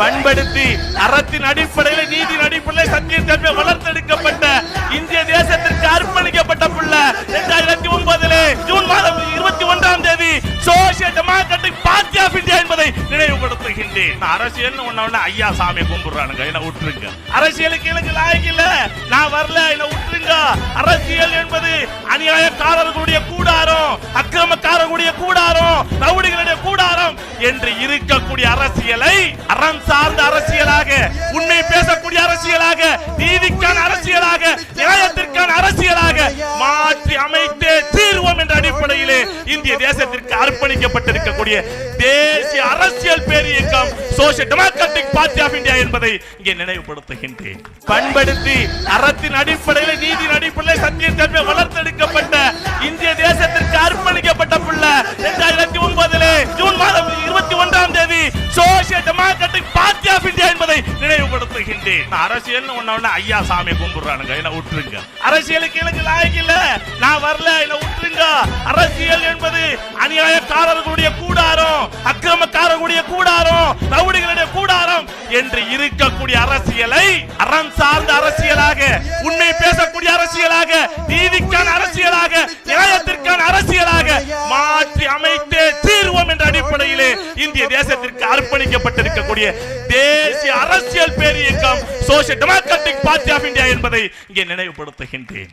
பண்படுத்தி அறத்தின் அடிப்படையில் நீதியின் அடிப்படையில் சத்தியத்தன்மை வளர்த்தெடுக்கப்பட்ட இந்திய தேசத்திற்கு அர்ப்பணிக்கப்பட்ட புள்ள இரண்டாயிரத்தி ஒன்பதுல ஜூன் மாதம் இருபத்தி ஒன்றாம் தேதி social democratic party of India என்பதை நினைவுபடுத்துகின்றேன். அரசியல் ஒண்ணு ஐயா சாமியை கும்பிடுறானுங்க என்ன விட்டுருங்க. அரசியலுக்கு எனக்கு லாயக்கு இல்ல நான் வரல என்ன விட்டுருங்க. அரசியல் என்பது அநியாயக்காரர்களுடைய கூடாரம் அக்கிரமக்காரர்களுடைய கூடாரம் ரவுடிகளுடைய என்று இருக்கக்கூடிய அரசியலை அறம் சார்ந்த அரசியலாக உண்மை பேசக்கூடிய அரசியலாக நீதிக்கான அரசியலாக நியாயத்திற்கான அரசியலாக மாற்றி அமைத்தே தீர்வோம் என்ற அடிப்படையிலே இந்திய தேசத்திற்கு அர்ப்பணிக்கப்பட்டிருக்கக்கூடிய தேசிய அரசியல் பேரியக்கம் social democratic party of India என்பதை இங்கே நினைவுபடுத்துகின்றேன். பண்படுத்தி அறத்தின் அடிப்படையில் நீதியின் அடிப்படையில் சத்தியத்தன்மை வளர்த்தெடுக்கப்பட்ட நான் அரசியல் ஒண்ணு ஐயா சாமி கும்பிடுறானுங்க. என்ன விட்டுருங்க அரசியலுக்கு எனக்கு லாயக்கு இல்ல. நான் வரல. என்ன விட்டுருங்க அரசியல் என்பது அநியாயக்காரர்களுடைய கூடாரம் அக்கிரமக்காரர்களுடைய கூடாரம் ரவுடிகளுடைய கூடாரம் என்று இருக்கக்கூடிய அரசியலை அறம் சார்ந்த அரசியலாக உண்மை பேசக்கூடிய அரசியலாக இந்திய தேசத்திற்கு அர்ப்பணிக்கப்பட்டிருக்கக்கூடிய தேசிய அரசியல் பேரியக்கம் social democratic party of India என்பதை இங்கே நினைவுபடுத்துகின்றேன்.